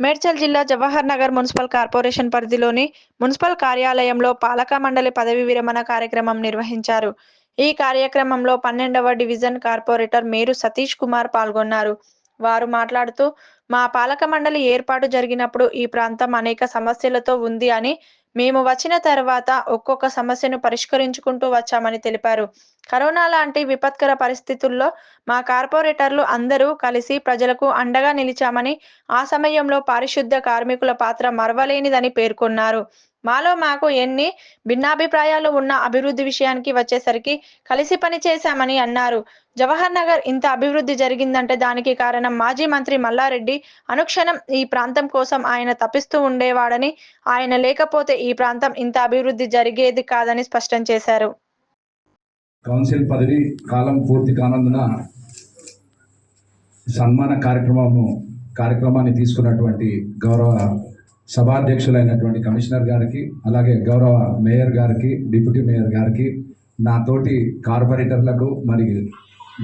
మేడ్చల్ జిల్లా Jawahar Nagar municipal corporation పరిధిలోని municipal కార్యాలయంలో పాలక మండలి పదవి విరమణ కార్యక్రమం నిర్వహించారు. ఈ కార్యక్రమంలో పన్నెండవ డివిజన్ కార్పొరేటర్ మేరు సతీష్ కుమార్ పాల్గొన్నారు. వారు మాట్లాడుతూ మా పాలక మండలి ఏర్పాటు జరిగినప్పుడు ఈ ప్రాంతం అనేక సమస్యలతో ఉంది అని మేము వచ్చిన తర్వాత ఒక్కొక్క సమస్యను పరిష్కరించుకుంటూ వచ్చామని తెలిపారు. కరోనా లాంటి విపత్కర పరిస్థితుల్లో మా కార్పొరేటర్లు అందరూ కలిసి ప్రజలకు అండగా నిలిచామని ఆ సమయంలో పారిశుద్ధ్య కార్మికుల పాత్ర మరవలేనిదని పేర్కొన్నారు. మాలో మాకు ఎన్ని భిన్నాభిప్రాయాలు ఉన్న అభివృద్ధి విషయానికి వచ్చేసరికి కలిసి పని చేశామని అన్నారు. జవహర్ నగర్ ఇంత అభివృద్ధి జరిగిందంటే దానికి కారణం మాజీ మంత్రి మల్లారెడ్డి. అనుక్షణం ఈ ప్రాంతం కోసం ఆయన తప్పిస్తూ ఉండేవాడని ఆయన లేకపోతే ఈ ప్రాంతం ఇంత అభివృద్ధి జరిగేది కాదని స్పష్టం చేశారు. కౌన్సిల్ పదవి కాలం పూర్తి కానందున సన్మాన కార్యక్రమము కార్యక్రమాన్ని తీసుకున్నటువంటి గౌరవ సభాధ్యక్షులైనటువంటి కమిషనర్ గారికి అలాగే గౌరవ మేయర్ గారికి డిప్యూటీ మేయర్ గారికి నాతోటి కార్పొరేటర్లకు మరి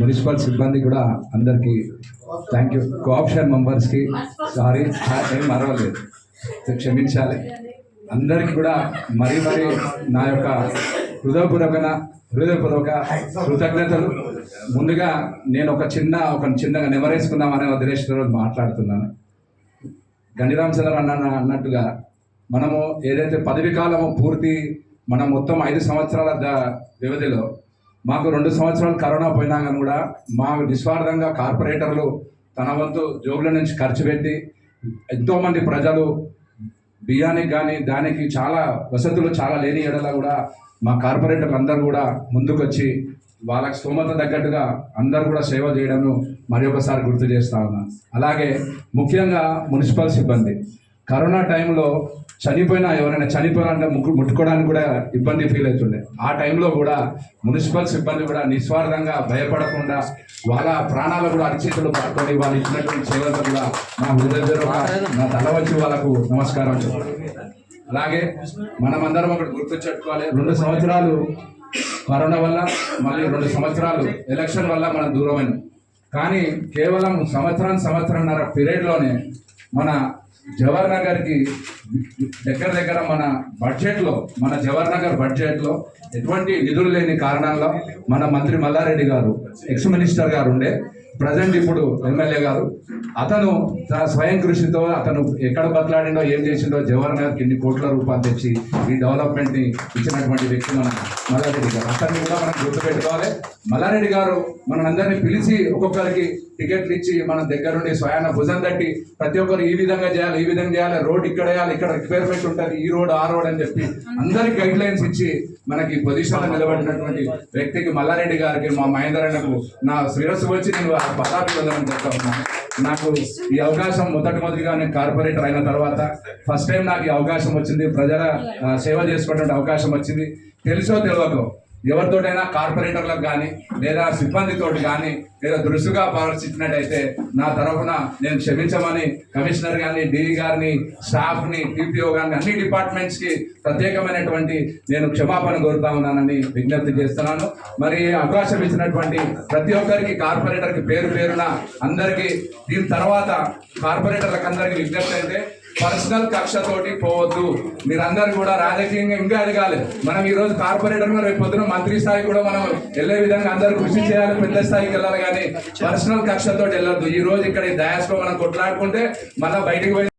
మున్సిపల్ సిబ్బంది కూడా అందరికీ థ్యాంక్ యూ కోఆప్షన్ మెంబర్స్కి సారీ ఏం మరవలేదు. క్షమించాలి. అందరికీ కూడా మరీ మరీ నా యొక్క హృదయపూర్వకన హృదయపూర్వక కృతజ్ఞతలు. ముందుగా నేను ఒక చిన్న ఒక చిన్నగా నెమరేసుకుందామనే ఉద్దేశంతో మాట్లాడుతున్నాను. గణిరామ్ చంద్ర అన్న అన్నట్టుగా మనము ఏదైతే పదవి కాలము పూర్తి మనం మొత్తం ఐదు సంవత్సరాల వ్యవధిలో మాకు రెండు సంవత్సరాలు కరోనా పోయినా కానీ కూడా మా నిస్వార్థంగా కార్పొరేటర్లు తన వంతు జోబుల నుంచి ఖర్చు పెట్టి ఎంతోమంది ప్రజలు బియ్యానికి కానీ దానికి చాలా వసతులు చాలా లేని ఎడల కూడా మా కార్పొరేటర్లు అందరూ కూడా ముందుకొచ్చి వాళ్ళకి స్తోమత తగ్గట్టుగా అందరూ కూడా సేవ చేయడము మరి ఒకసారి గుర్తు చేస్తా ఉన్నాను అలాగే ముఖ్యంగా మున్సిపల్ సిబ్బంది. కరోనా టైంలో చనిపోయినా ఎవరైనా చనిపోయినా ముక్కు ముట్టుకోవడానికి కూడా ఇబ్బంది ఫీల్ అవుతుండే. ఆ టైంలో కూడా మున్సిపల్ సిబ్బంది కూడా నిస్వార్థంగా భయపడకుండా వాళ్ళ ప్రాణాలు కూడా అరిచేతులు పట్టుకొని వాళ్ళు ఇచ్చినటువంటి సేవలకు కూడా నా హృదయ నా తల వచ్చి వాళ్ళకు నమస్కారం అలాగే మనమందరం ఒకటి గుర్తుంచుకోవాలి రెండు సంవత్సరాలు కరోనా వల్ల మళ్ళీ రెండు సంవత్సరాలు ఎలక్షన్ వల్ల మనం దూరమైన. కానీ కేవలం సంవత్సరం సంవత్సరంన్నర పీరియడ్లోనే మన జవహర్ నగర్కి దగ్గర దగ్గర మన బడ్జెట్లో మన జవహర్ నగర్ బడ్జెట్లో ఎటువంటి నిధులు లేని కారణంలో మన మంత్రి మల్లారెడ్డి గారు ఎక్స్ మినిస్టర్ గారు ఉండే ప్రజెంట్ ఇప్పుడు ఎమ్మెల్యే గారు అతను తన స్వయం కృషితో అతను ఎక్కడ బతలాడిండో ఏం చేసిండో జవహర్ నగర్కి ఇన్ని కోట్ల రూపాయలు తెచ్చి ఈ డెవలప్మెంట్ని ఇచ్చినటువంటి వ్యక్తి మన మల్లారెడ్డి గారు. అతన్ని కూడా మనం గుర్తుపెట్టుకోవాలి. మల్లారెడ్డి గారు మనందరినీ పిలిచి ఒక్కొక్కరికి టికెట్లు ఇచ్చి మన దగ్గరుండి స్వయాన భుజం తట్టి ప్రతి ఒక్కరు ఈ విధంగా చేయాలి ఈ విధంగా చేయాలి రోడ్ ఇక్కడ వేయాలి ఇక్కడ రిక్వైర్మెంట్ ఉంటుంది ఈ రోడ్ ఆ రోడ్ అని చెప్పి అందరికి గైడ్ లైన్స్ ఇచ్చి మనకి పొజిషన్లో నిలబడినటువంటి వ్యక్తికి మల్లారెడ్డి గారికి మా మహేందర్ అన్నకు నా శిరస్సు వచ్చి నేను ఆ పదార్థం చెప్తా ఉన్నాను నాకు ఈ అవకాశం మొదటి మొదటిగా నేను కార్పొరేటర్ అయిన తర్వాత ఫస్ట్ టైం నాకు ఈ అవకాశం వచ్చింది. ప్రజల సేవ చేసుకునే అవకాశం వచ్చింది. తెలుసో తెలియకో ఎవరితోటైనా కార్పొరేటర్లకు కానీ లేదా సిబ్బందితోటి కానీ లేదా దురుసుగా ప్రవర్తించినట్టయితే నా తరఫున నేను క్షమించమని కమిషనర్ కానీ డిఈ గారిని స్టాఫ్ని టీపీఓ గారిని అన్ని డిపార్ట్మెంట్స్కి ప్రత్యేకమైనటువంటి నేను క్షమాపణ కోరుతా ఉన్నానని విజ్ఞప్తి చేస్తున్నాను. మరి అవకాశం ఇచ్చినటువంటి ప్రతి ఒక్కరికి కార్పొరేటర్కి పేరు పేరున అందరికీ దీని తర్వాత కార్పొరేటర్లకు అందరికీ విజ్ఞప్తి అయితే పర్సనల్ కక్షతోటి పోవద్దు. మీరందరూ కూడా రాజకీయంగా ఇంకా ఎదగాలి. మనం ఈ రోజు కార్పొరేటర్ రేపు పొద్దున మంత్రి స్థాయి కూడా మనం వెళ్ళే విధంగా అందరూ కృషి చేయాలి పెద్ద స్థాయికి వెళ్ళాలి కానీ పర్సనల్ కక్షతో వెళ్ళొద్దు. ఈ రోజు ఇక్కడ ఈ డయాస్లో మనం కొట్లాడుకుంటే మళ్ళీ బయటికి పోయి